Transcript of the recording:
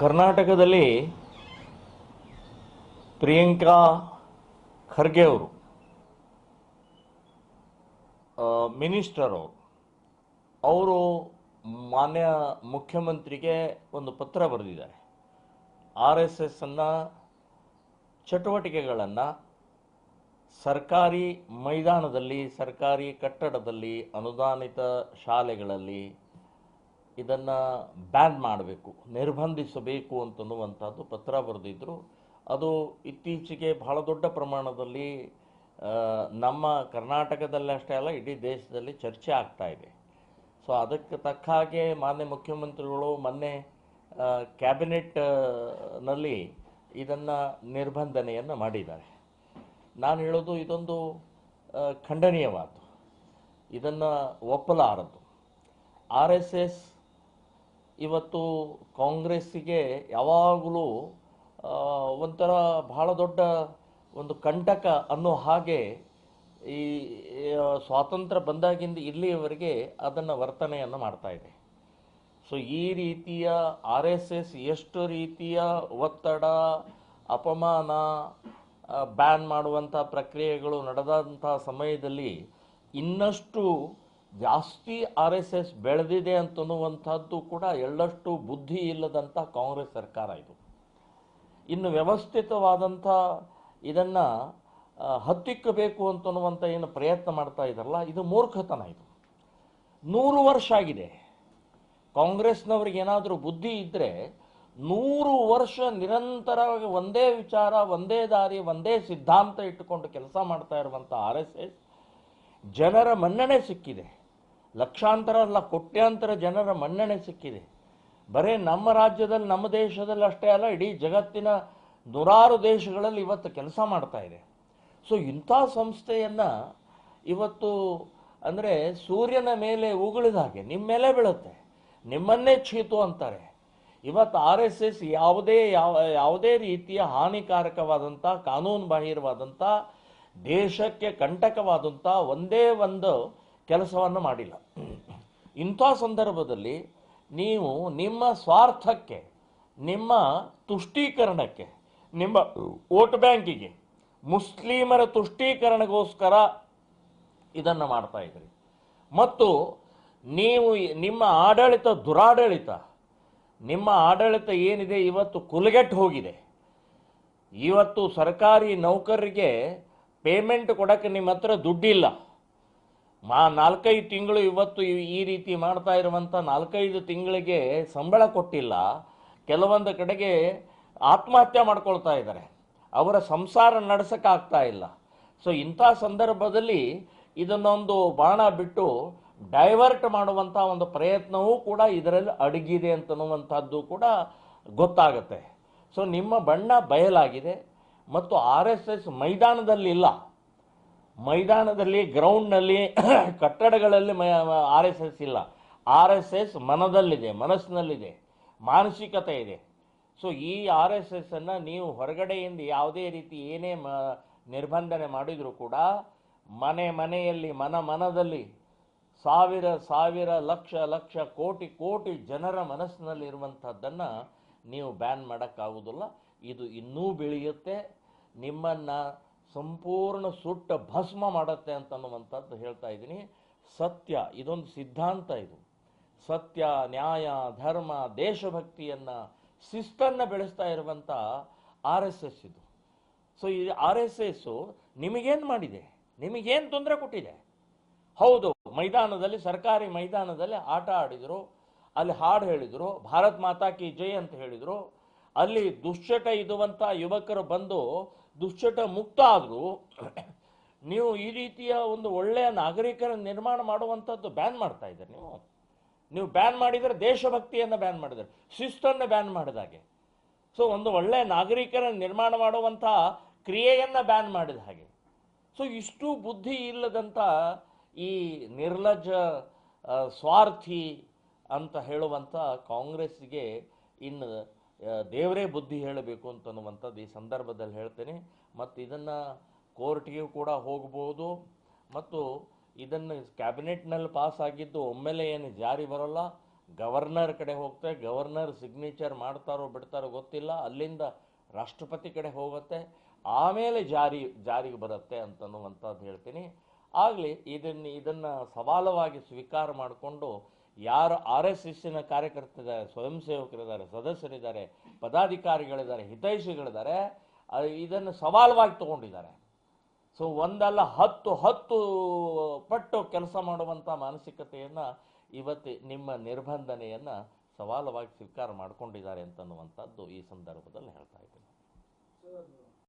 ಕರ್ನಾಟಕದಲ್ಲಿ ಪ್ರಿಯಾಂಕಾ ಖರ್ಗೆ ಅವರು ಮಿನಿಸ್ಟರ್ ಅವರು ಮಾನ್ಯ ಮುಖ್ಯಮಂತ್ರಿಗೆ ಒಂದು ಪತ್ರ ಬರೆದಿದ್ದಾರೆ. ಆರ್ ಎಸ್ ಎಸ್ ಅನ್ನ, ಚಟುವಟಿಕೆಗಳನ್ನು ಸರ್ಕಾರಿ ಮೈದಾನದಲ್ಲಿ, ಸರ್ಕಾರಿ ಕಟ್ಟಡದಲ್ಲಿ, ಅನುದಾನಿತ ಶಾಲೆಗಳಲ್ಲಿ ಇದನ್ನು ಬ್ಯಾನ್ ಮಾಡಬೇಕು, ನಿರ್ಬಂಧಿಸಬೇಕು ಅಂತನ್ನುವಂಥದ್ದು ಪತ್ರ ಬರೆದಿದ್ದರು ಅದು ಇತ್ತೀಚೆಗೆ ಬಹಳ ದೊಡ್ಡ ಪ್ರಮಾಣದಲ್ಲಿ ನಮ್ಮ ಕರ್ನಾಟಕದಲ್ಲಿ ಅಷ್ಟೇ ಅಲ್ಲ, ಇಡೀ ದೇಶದಲ್ಲಿ ಚರ್ಚೆ ಆಗ್ತಾ ಇದೆ. ಸೊ, ಅದಕ್ಕೆ ತಕ್ಕ ಹಾಗೆ ಮಾನ್ಯ ಮುಖ್ಯಮಂತ್ರಿಗಳು ಮೊನ್ನೆ ಕ್ಯಾಬಿನೆಟ್ನಲ್ಲಿ ಕ್ಯಾಬಿನೆಟ್ನಲ್ಲಿ ಇದನ್ನು ನಿರ್ಬಂಧನೆಯನ್ನು ಮಾಡಿದ್ದಾರೆ. ನಾನು ಹೇಳೋದು ಇದೊಂದು ಖಂಡನೀಯವಾದ ಇದನ್ನು ಒಪ್ಪಲಾರದು. ಆರ್ ಎಸ್ ಎಸ್ ಇವತ್ತು ಕಾಂಗ್ರೆಸ್ಸಿಗೆ ಯಾವಾಗಲೂ ಒಂಥರ ಬಹಳ ದೊಡ್ಡ ಒಂದು ಕಂಟಕ ಅನ್ನೋ ಹಾಗೆ ಈ ಸ್ವಾತಂತ್ರ್ಯ ಬಂದಾಗಿಂದ ಇಲ್ಲಿಯವರೆಗೆ ಅದನ್ನು ವರ್ತನೆಯನ್ನು ಮಾಡ್ತಾ ಇದೆ. ಸೊ ಈ ರೀತಿಯ ಆರ್ ಎಸ್ ಎಸ್ ಎಷ್ಟು ರೀತಿಯ ಒತ್ತಡ, ಅಪಮಾನ ಬ್ಯಾನ್ ಮಾಡುವಂಥ ಪ್ರಕ್ರಿಯೆಗಳು ನಡೆದಂಥ ಸಮಯದಲ್ಲಿ ಇನ್ನಷ್ಟು ಜಾಸ್ತಿ ಆರ್ ಎಸ್ ಎಸ್ ಬೆಳೆದಿದೆ ಅಂತನ್ನುವಂಥದ್ದು ಕೂಡ ಎಳ್ಳಷ್ಟು ಬುದ್ಧಿ ಇಲ್ಲದಂಥ ಕಾಂಗ್ರೆಸ್ ಸರ್ಕಾರ ಇದು. ಇನ್ನು ವ್ಯವಸ್ಥಿತವಾದಂಥ ಇದನ್ನು ಹತ್ತಿಕ್ಕಬೇಕು ಅಂತನ್ನುವಂಥ ಏನು ಪ್ರಯತ್ನ ಮಾಡ್ತಾ ಇದ್ದಾರಲ್ಲ, ಇದು ಮೂರ್ಖತನ ಇದು. ನೂರು ವರ್ಷ ಆಗಿದೆ. ಕಾಂಗ್ರೆಸ್ನವ್ರಿಗೆ ಏನಾದರೂ ಬುದ್ಧಿ ಇದ್ದರೆ ನೂರು ವರ್ಷ ನಿರಂತರವಾಗಿ ಒಂದೇ ವಿಚಾರ, ಒಂದೇ ದಾರಿ, ಒಂದೇ ಸಿದ್ಧಾಂತ ಇಟ್ಟುಕೊಂಡು ಕೆಲಸ ಮಾಡ್ತಾ ಇರುವಂಥ ಆರ್ ಎಸ್ ಎಸ್ ಜನರ ಮನ್ನಣೆ ಸಿಕ್ಕಿದೆ. ಲಕ್ಷಾಂತರ ಅಲ್ಲ, ಕೋಟ್ಯಾಂತರ ಜನರ ಮನ್ನಣೆ ಸಿಕ್ಕಿದೆ. ಬರೇ ನಮ್ಮ ರಾಜ್ಯದಲ್ಲಿ, ನಮ್ಮ ದೇಶದಲ್ಲಿ ಅಷ್ಟೇ ಅಲ್ಲ, ಇಡೀ ಜಗತ್ತಿನ ನೂರಾರು ದೇಶಗಳಲ್ಲಿ ಇವತ್ತು ಕೆಲಸ ಮಾಡ್ತಾ ಇದೆ. ಸೊ ಇಂಥ ಸಂಸ್ಥೆಯನ್ನು ಇವತ್ತು ಅಂದರೆ ಸೂರ್ಯನ ಮೇಲೆ ಉಗುಳಿದ ಹಾಗೆ ನಿಮ್ಮ ಮೇಲೆ ಬೀಳುತ್ತೆ. ನಿಮ್ಮನ್ನೇ ಚೀತು ಅಂತಾರೆ. ಇವತ್ತು ಆರ್ ಎಸ್ ಎಸ್ ಯಾವುದೇ, ಯಾವ, ಯಾವುದೇ ರೀತಿಯ ಹಾನಿಕಾರಕವಾದಂಥ, ಕಾನೂನು ಬಾಹಿರವಾದಂಥ, ದೇಶಕ್ಕೆ ಕಂಟಕವಾದಂಥ, ಒಂದೇ ಒಂದು ಕೆಲಸವನ್ನು ಮಾಡಿಲ್ಲ. ಇಂಥ ಸಂದರ್ಭದಲ್ಲಿ ನೀವು ನಿಮ್ಮ ಸ್ವಾರ್ಥಕ್ಕೆ, ನಿಮ್ಮ ತುಷ್ಟೀಕರಣಕ್ಕೆ, ನಿಮ್ಮ ವೋಟ್ ಬ್ಯಾಂಕಿಗೆ, ಮುಸ್ಲಿಮರ ತುಷ್ಟೀಕರಣಗೋಸ್ಕರ ಇದನ್ನು ಮಾಡ್ತಾ ಇದ್ರಿ. ಮತ್ತು ನೀವು ನಿಮ್ಮ ಆಡಳಿತ ದುರಾಡಳಿತ, ನಿಮ್ಮ ಆಡಳಿತ ಏನಿದೆ ಇವತ್ತು ಕುಲಗೆಟ್ಟು ಹೋಗಿದೆ. ಇವತ್ತು ಸರ್ಕಾರಿ ನೌಕರರಿಗೆ ಪೇಮೆಂಟ್ ಕೊಡೋಕ್ಕೆ ನಿಮ್ಮ ಹತ್ರ ದುಡ್ಡಿಲ್ಲ. ಮಾ ನಾಲ್ಕೈದು ತಿಂಗಳು ಇವತ್ತು ಈ- ರೀತಿ ಮಾಡ್ತಾ ಇರುವಂಥ ನಾಲ್ಕೈದು ತಿಂಗಳಿಗೆ ಸಂಬಳ ಕೊಟ್ಟಿಲ್ಲ. ಕೆಲವೊಂದು ಕಡೆಗೆ ಆತ್ಮಹತ್ಯೆ ಮಾಡ್ಕೊಳ್ತಾ ಇದ್ದಾರೆ. ಅವರ ಸಂಸಾರ ನಡೆಸೋಕ್ಕಾಗ್ತಾ ಇಲ್ಲ. ಸೊ ಇಂಥ ಸಂದರ್ಭದಲ್ಲಿ ಇದನ್ನೊಂದು ಬಾಣ ಬಿಟ್ಟು ಡೈವರ್ಟ್ ಮಾಡುವಂಥ ಒಂದು ಪ್ರಯತ್ನವೂ ಕೂಡ ಇದರಲ್ಲಿ ಅಡಗಿದೆ ಅಂತನ್ನುವಂಥದ್ದು ಕೂಡ ಗೊತ್ತಾಗುತ್ತೆ. ಸೊ ನಿಮ್ಮ ಬಣ್ಣ ಬಯಲಾಗಿದೆ ಮತ್ತು ಆರ್ ಎಸ್ ಎಸ್ ಮೈದಾನದಲ್ಲಿಲ್ಲ. ಮೈದಾನದಲ್ಲಿ, ಗ್ರೌಂಡ್ನಲ್ಲಿ, ಕಟ್ಟಡಗಳಲ್ಲಿ ಮ ಆರ್ ಎಸ್ ಎಸ್ ಇಲ್ಲ. ಆರ್ ಎಸ್ ಎಸ್ ಮನದಲ್ಲಿದೆ, ಮನಸ್ಸಿನಲ್ಲಿದೆ, ಮಾನಸಿಕತೆ ಇದೆ. ಸೊ ಈ ಆರ್ ಎಸ್ ಎಸ್ ಅನ್ನು ನೀವು ಹೊರಗಡೆಯಿಂದ ಯಾವುದೇ ರೀತಿ ಏನೇ ಮ, ನಿರ್ಬಂಧನೆ ಮಾಡಿದರೂ ಕೂಡ, ಮನೆ ಮನೆಯಲ್ಲಿ, ಮನ ಮನದಲ್ಲಿ ಸಾವಿರ ಸಾವಿರ, ಲಕ್ಷ ಲಕ್ಷ, ಕೋಟಿ ಕೋಟಿ ಜನರ ಮನಸ್ಸಿನಲ್ಲಿರುವಂಥದ್ದನ್ನು ನೀವು ಬ್ಯಾನ್ ಮಾಡೋಕ್ಕಾಗೋದಿಲ್ಲ ಇದು ಇನ್ನೂ ಬೆಳೆಯುತ್ತೆ. ನಿಮ್ಮನ್ನು ಸಂಪೂರ್ಣ ಸುಟ್ಟ ಭಸ್ಮ ಮಾಡುತ್ತೆ ಅಂತನ್ನುವಂಥದ್ದು ಹೇಳ್ತಾ ಇದ್ದೀನಿ. ಸತ್ಯ, ಇದೊಂದು ಸಿದ್ಧಾಂತ ಇದು. ಸತ್ಯ, ನ್ಯಾಯ, ಧರ್ಮ, ದೇಶಭಕ್ತಿಯನ್ನು ಶಿಸ್ತನ್ನು ಬೆಳೆಸ್ತಾ ಇರುವಂಥ ಆರ್ ಎಸ್ ಎಸ್ ಇದು. ಸೊ ಈ ಆರ್ ಎಸ್ ಎಸ್ಸು ನಿಮಗೇನು ಮಾಡಿದೆ? ನಿಮಗೇನು ತೊಂದರೆ ಕೊಟ್ಟಿದೆ? ಹೌದು, ಮೈದಾನದಲ್ಲಿ, ಸರ್ಕಾರಿ ಮೈದಾನದಲ್ಲಿ ಆಟ ಆಡಿದರು, ಅಲ್ಲಿ ಹಾಡು ಹೇಳಿದರು, ಭಾರತ್ ಮಾತಾ ಕಿ ಜೈ ಅಂತ ಹೇಳಿದರು. ಅಲ್ಲಿ ದುಶ್ಚಟ ಇದುವಂಥ ಯುವಕರು ಬಂದು ದುಶ್ಚಟ ಮುಕ್ತ ಆದರೂ ನೀವು ಈ ರೀತಿಯ ಒಂದು ಒಳ್ಳೆಯ ನಾಗರಿಕರ ನಿರ್ಮಾಣ ಮಾಡುವಂಥದ್ದು ಬ್ಯಾನ್ ಮಾಡ್ತಾ ಇದ್ದೀರಿ ನೀವು. ನೀವು ಬ್ಯಾನ್ ಮಾಡಿದರೆ ದೇಶಭಕ್ತಿಯನ್ನು ಬ್ಯಾನ್ ಮಾಡಿದರೆ, ಶಿಸ್ತನ್ನು ಬ್ಯಾನ್ ಮಾಡಿದಾಗೆ ಸೊ ಒಂದು ಒಳ್ಳೆಯ ನಾಗರಿಕರ ನಿರ್ಮಾಣ ಮಾಡುವಂಥ ಕ್ರಿಯೆಯನ್ನು ಬ್ಯಾನ್ ಮಾಡಿದ ಹಾಗೆ. ಸೊ ಇಷ್ಟು ಬುದ್ಧಿ ಇಲ್ಲದಂಥ ಈ ನಿರ್ಲಜ್ಜ ಸ್ವಾರ್ಥಿ ಅಂತ ಹೇಳುವಂಥ ಕಾಂಗ್ರೆಸ್ಸಿಗೆ ಇನ್ನು ದೇವರೇ ಬುದ್ಧಿ ಹೇಳಬೇಕು ಅಂತನ್ನುವಂಥದ್ದು ಈ ಸಂದರ್ಭದಲ್ಲಿ ಹೇಳ್ತೇನೆ. ಮತ್ತು ಇದನ್ನು ಕೋರ್ಟ್ಗೆ ಕೂಡ ಹೋಗ್ಬೋದು. ಮತ್ತು ಇದನ್ನು ಕ್ಯಾಬಿನೆಟ್ನಲ್ಲಿ ಪಾಸ್ ಆಗಿದ್ದು ಒಮ್ಮೆಲೆ ಏನು ಜಾರಿ ಬರೋಲ್ಲ. ಗವರ್ನರ್ ಕಡೆ ಹೋಗ್ತಾರೆ ಗವರ್ನರ್ ಸಿಗ್ನೇಚರ್ ಮಾಡ್ತಾರೋ ಬಿಡ್ತಾರೋ ಗೊತ್ತಿಲ್ಲ. ಅಲ್ಲಿಂದ ರಾಷ್ಟ್ರಪತಿ ಕಡೆ ಹೋಗುತ್ತೆ. ಆಮೇಲೆ ಜಾರಿ, ಜಾರಿಗೆ ಬರುತ್ತೆ ಅಂತನ್ನುವಂಥದ್ದು ಹೇಳ್ತೀನಿ. ಆಗಲಿ, ಇದನ್ನು ಇದನ್ನು ಸವಾಲವಾಗಿ ಸ್ವೀಕಾರ ಮಾಡಿಕೊಂಡು ಯಾರು ಆರ್ ಎಸ್ ಎಸ್ಸಿನ ಕಾರ್ಯಕರ್ತರಿದ್ದಾರೆ, ಸ್ವಯಂ ಸೇವಕರಿದ್ದಾರೆ, ಸದಸ್ಯರಿದ್ದಾರೆ, ಪದಾಧಿಕಾರಿಗಳಿದ್ದಾರೆ, ಹಿತೈಷಿಗಳಿದ್ದಾರೆ ಇದನ್ನು ಸವಾಲವಾಗಿ ತಗೊಂಡಿದ್ದಾರೆ. ಸೊ, ಒಂದಲ್ಲ ಹತ್ತು ಹತ್ತು ಪಟ್ಟು ಕೆಲಸ ಮಾಡುವಂಥ ಮಾನಸಿಕತೆಯನ್ನು ಇವತ್ತು ನಿಮ್ಮ ನಿರ್ಬಂಧನೆಯನ್ನು ಸವಾಲವಾಗಿ ಸ್ವೀಕಾರ ಮಾಡಿಕೊಂಡಿದ್ದಾರೆ ಅಂತನ್ನುವಂಥದ್ದು ಈ ಸಂದರ್ಭದಲ್ಲಿ ಹೇಳ್ತಾ ಇದ್ದೀನಿ.